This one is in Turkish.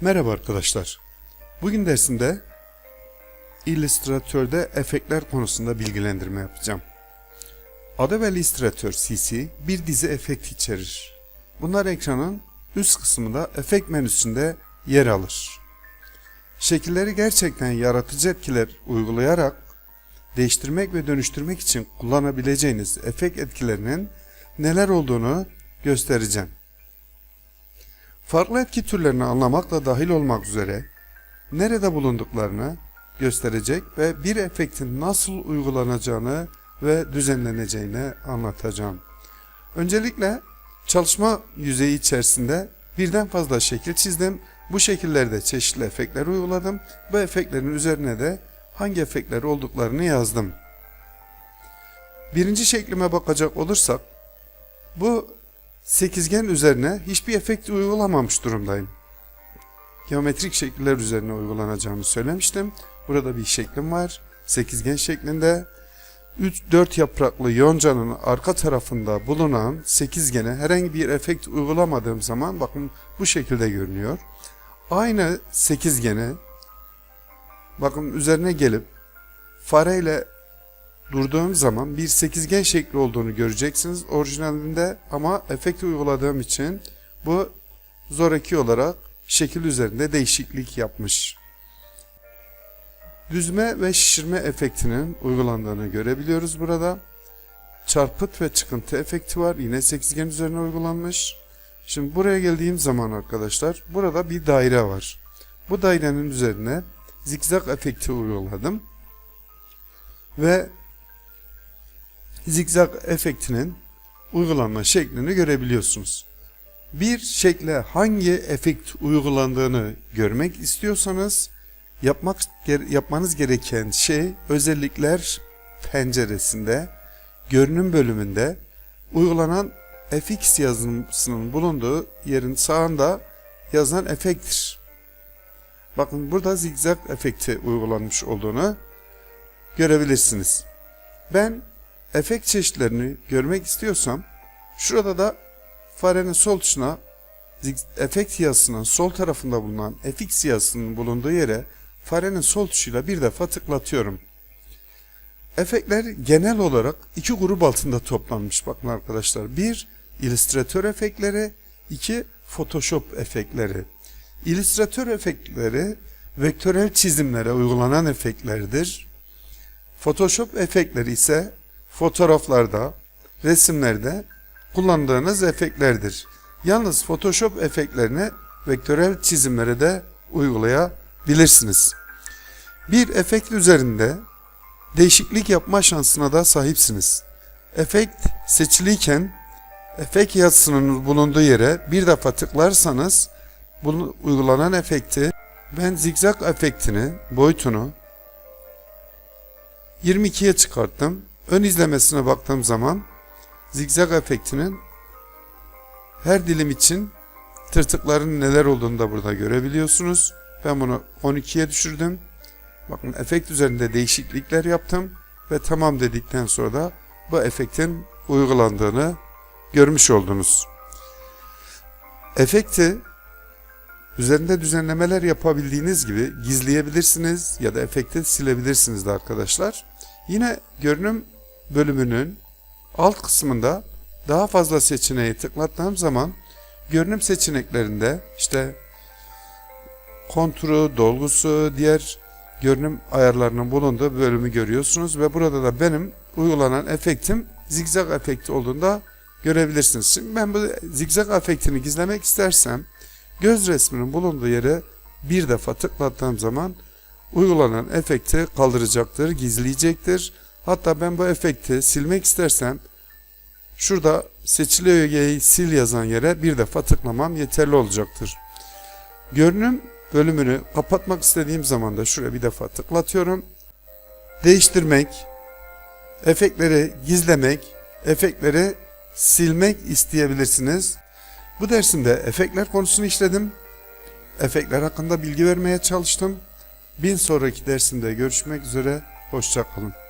Merhaba arkadaşlar. Bugün dersinde Illustrator'da efektler konusunda bilgilendirme yapacağım. Adobe Illustrator CC bir dizi efekt içerir. Bunlar ekranın üst kısmında efekt menüsünde yer alır. Şekilleri gerçekten yaratıcı etkiler uygulayarak değiştirmek ve dönüştürmek için kullanabileceğiniz efekt etkilerinin neler olduğunu göstereceğim. Farklı etki türlerini anlamakla dahil olmak üzere nerede bulunduklarını gösterecek ve bir efektin nasıl uygulanacağını ve düzenleneceğini anlatacağım. Öncelikle çalışma yüzeyi içerisinde birden fazla şekil çizdim. Bu şekillerde çeşitli efektler uyguladım. Bu efektlerin üzerine de hangi efektler olduklarını yazdım. Birinci şeklime bakacak olursak bu sekizgen üzerine hiçbir efekt uygulamamış durumdayım. Geometrik şekiller üzerine uygulanacağımı söylemiştim. Burada bir şeklim var. Sekizgen şeklinde 3-4 yapraklı yoncanın arka tarafında bulunan sekizgene herhangi bir efekt uygulamadığım zaman bakın bu şekilde görünüyor. Aynı sekizgene bakın üzerine gelip fareyle durduğum zaman bir sekizgen şekli olduğunu göreceksiniz orijinalinde ama efekt uyguladığım için bu zoraki olarak şekil üzerinde değişiklik yapmış. Düzme ve şişirme efektinin uygulandığını görebiliyoruz burada. Çarpıt ve çıkıntı efekti var. Yine sekizgen üzerine uygulanmış. Şimdi buraya geldiğim zaman arkadaşlar burada bir daire var. Bu dairenin üzerine zikzak efekti uyguladım. Ve zikzak efektinin uygulanma şeklini görebiliyorsunuz. Bir şekle hangi efekt uygulandığını görmek istiyorsanız yapmak yapmanız gereken şey özellikler penceresinde görünüm bölümünde uygulanan fx yazısının bulunduğu yerin sağında yazılan efekttir. Bakın burada zigzag efekti uygulanmış olduğunu görebilirsiniz. Ben efekt çeşitlerini görmek istiyorsam şurada da farenin sol tuşuna efekt yazısının sol tarafında bulunan fx yazısının bulunduğu yere farenin sol tuşuyla bir defa tıklatıyorum. Efektler genel olarak iki grup altında toplanmış bakın arkadaşlar. Bir, illüstratör efektleri, iki, Photoshop efektleri. İllüstratör efektleri vektörel çizimlere uygulanan efektlerdir. Photoshop efektleri ise fotoğraflarda, resimlerde kullandığınız efektlerdir. Yalnız Photoshop efektlerini vektörel çizimlere de uygulayabilirsiniz. Bir efekt üzerinde değişiklik yapma şansına da sahipsiniz. Efekt seçiliyken efekt yazısının bulunduğu yere bir defa tıklarsanız bunu uygulanan efekti ben zigzag efektini boyutunu 22'ye çıkarttım. Ön izlemesine baktığım zaman zigzag efektinin her dilim için tırtıkların neler olduğunu da burada görebiliyorsunuz. Ben bunu 12'ye düşürdüm. Bakın efekt üzerinde değişiklikler yaptım ve tamam dedikten sonra da bu efektin uygulandığını görmüş oldunuz. Efekti üzerinde düzenlemeler yapabildiğiniz gibi gizleyebilirsiniz ya da efekti silebilirsiniz de arkadaşlar. Yine görünüm bölümünün alt kısmında daha fazla seçeneği tıklattığım zaman görünüm seçeneklerinde işte konturu, dolgusu, diğer görünüm ayarlarının bulunduğu bölümü görüyorsunuz ve burada da benim uygulanan efektim zigzag efekti olduğunda görebilirsiniz. Şimdi ben bu zigzag efektini gizlemek istersem göz resminin bulunduğu yere bir defa tıklattığım zaman uygulanan efekti kaldıracaktır, gizleyecektir. Hatta ben bu efekti silmek istersem şurada seçili ögeyi sil yazan yere bir defa tıklamam yeterli olacaktır. Görünüm bölümünü kapatmak istediğim zaman da şuraya bir defa tıklatıyorum. Değiştirmek, efektleri gizlemek, efektleri silmek isteyebilirsiniz. Bu dersimde efektler konusunu işledim. Efektler hakkında bilgi vermeye çalıştım. Bir sonraki dersimde görüşmek üzere. Hoşçakalın.